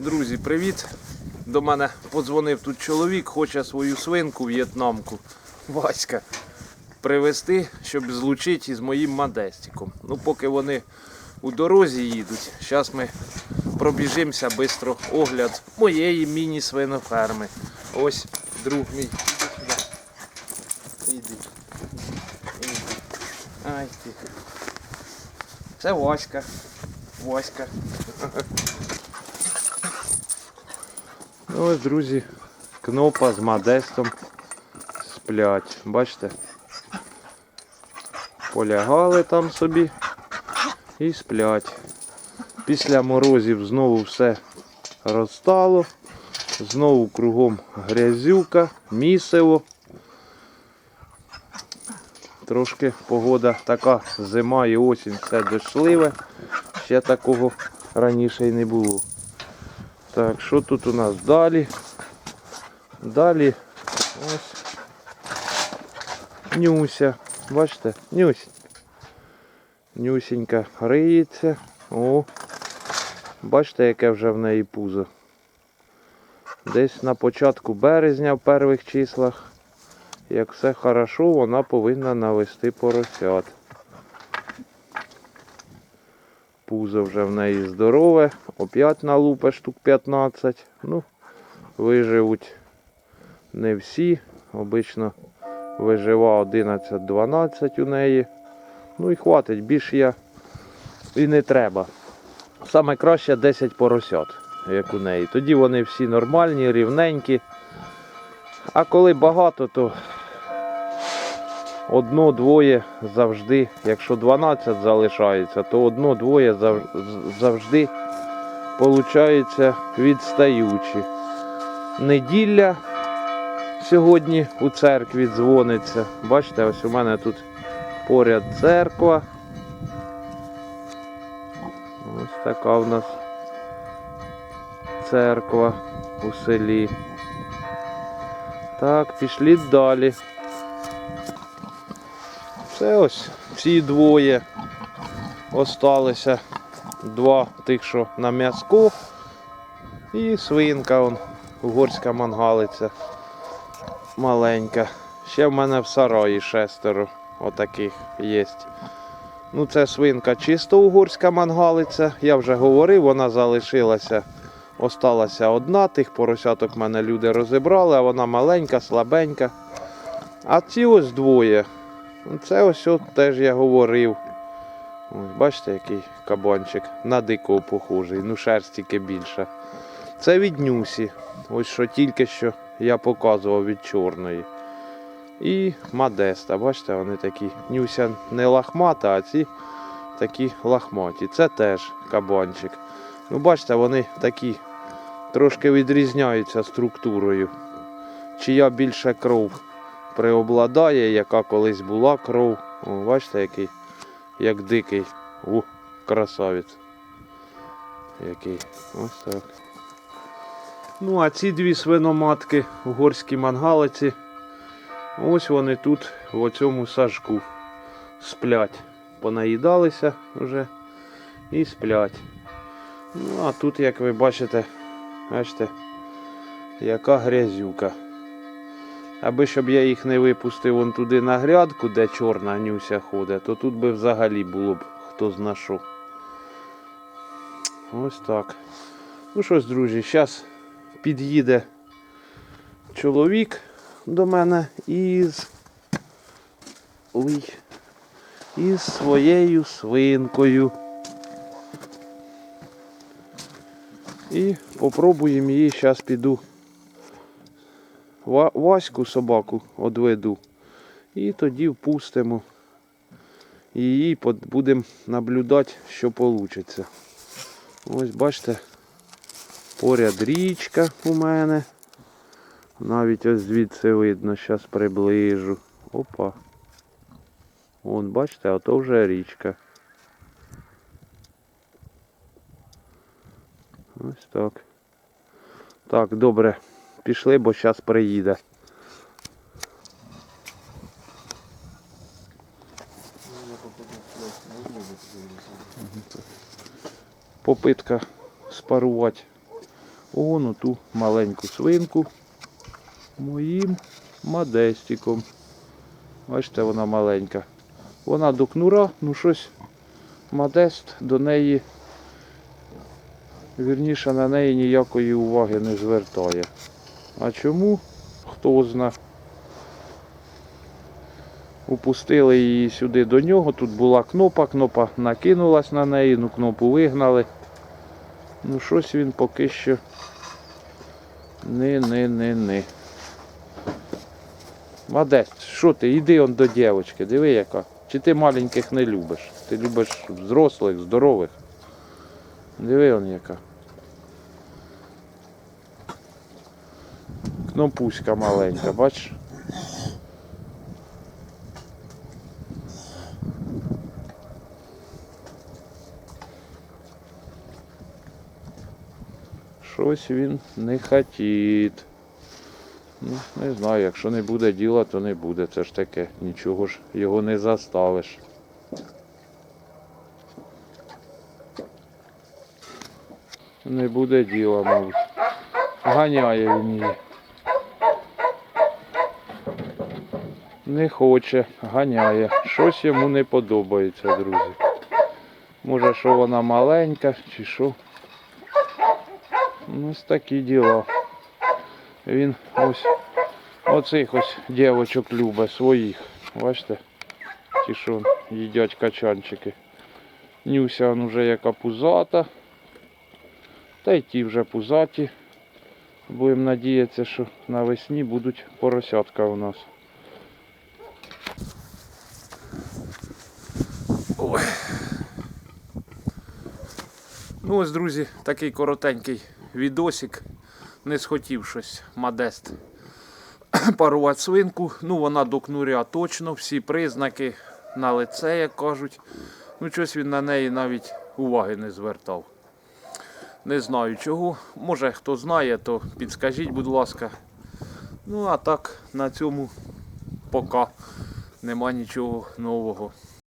Друзі, привіт! До мене подзвонив тут чоловік, хоче свою свинку в'єтнамку Васька привезти, щоб злучити із моїм модестиком. Ну, поки вони у дорозі їдуть, зараз ми пробіжимося швидко огляд моєї міні-свиноферми. Ось друг мій. Іди сюди. Іди. Ай ти. Це Васька. Васька. Ось, друзі, кнопа з модестом сплять. Бачите? Полягали там собі і сплять. Після морозів знову все розстало. Знову кругом грязюка, місиво. Трошки погода така зима і осінь все дощливе. Ще такого раніше й не було. Так, що тут у нас далі? Далі ось Нюся. Бачите? Нюсь. Нюсенька риється. О. Бачите, яке вже в неї пузо. Десь на початку березня в перших числах. Як все хорошо, вона повинна навести поросят. Пузо вже в неї здорове, опять налупе штук 15. Ну, виживуть не всі. Обично вижива 11-12 у неї. Ну і хватить, більше я і не треба. Саме краще 10 поросят, як у неї. Тоді вони всі нормальні, рівненькі. А коли багато, то одно-двоє завжди, якщо 12 залишається, то одно-двоє завжди получається відстаючі. Неділя сьогодні у церкві дзвониться. Бачите, ось у мене тут поряд церква. Ось така в нас церква у селі. Так, пішли далі. Це ось ці двоє осталися. Два тих, що на м'язку. І свинка он, угорська мангалиця. Маленька. Ще в мене в сараї шестеро отаких є. Ну, це свинка чисто угорська мангалиця. Я вже говорив, вона залишилася. Осталася одна, тих поросяток мене люди розібрали, а вона маленька, слабенька. А ці ось двоє. Це ось от теж я говорив. Ось, бачите, який кабанчик на дикого похожий, ну шерсть тільки більша. Це від Нюсі. Ось що тільки що я показував від чорної. І Модеста. Бачите, вони такі. Нюся не лахмата, а ці такі лахматі. Це теж кабанчик. Ну, бачите, вони такі трошки відрізняються структурою. Чия більше кров преобладає, яка колись була кров. О, бачите, який, як дикий. У, красавець. Який. Ось так. Ну, а ці дві свиноматки, угорські мангалиці, ось вони тут, в оцьому сажку, сплять. Понаїдалися вже і сплять. Ну, а тут, як ви бачите, бачите, яка грязюка. Аби щоб я їх не випустив вон туди на грядку, де чорна нюся ходить, то тут би взагалі було б хто зна що. Ось так. Ну що ж, друзі, зараз під'їде чоловік до мене із. Ой, із своєю свинкою. І попробуємо її, зараз піду. Ва- Ваську собаку одведу. І тоді впустимо. Її будемо наблюдати, що вийде. Ось бачите, поряд річка у мене. Навіть ось звідси видно, зараз приближу. Опа. Вон, бачите, а то вже річка. Ось так. Так, добре. Пішли, бо зараз приїде. Попитка спарувати он ту маленьку свинку моїм модестиком. Бачите, вона маленька. Вона до кнура, ну щось модест до неї, вірніше на неї ніякої уваги не звертає. А чому? Хто зна. Упустили її сюди до нього. Тут була кнопа, кнопа накинулась на неї, ну кнопу вигнали. Ну щось він поки що не-не-не-не. Модест, що ти? Іди он до дівчинки, диви яка. Чи ти маленьких не любиш? Ти любиш взрослих, здорових. Диви он яка. Кнопуська маленька, бачиш? Щось він не хотіть. Ну, не знаю, якщо не буде діла, то не буде. Це ж таке, нічого ж його не заставиш. Не буде діла, мабуть. Ганяє він її. Не хоче, ганяє. Щось йому не подобається, друзі. Може, що вона маленька, чи що. Ну, ось такі діла. Він ось оцих ось дівочок любить своїх. Бачите? Ті, що їдять качанчики. Нюся он уже яка пузата. Та й ті вже пузаті. Будемо надіятися, що навесні будуть поросятка у нас. Ну ось, друзі, такий коротенький відосик. Не схотів щось Модест парувати свинку. Ну, вона до кнуря точно, всі признаки на лице, як кажуть. Ну, щось він на неї навіть уваги не звертав. Не знаю чого. Може хто знає, то підскажіть, будь ласка. Ну, а так, на цьому пока нема нічого нового.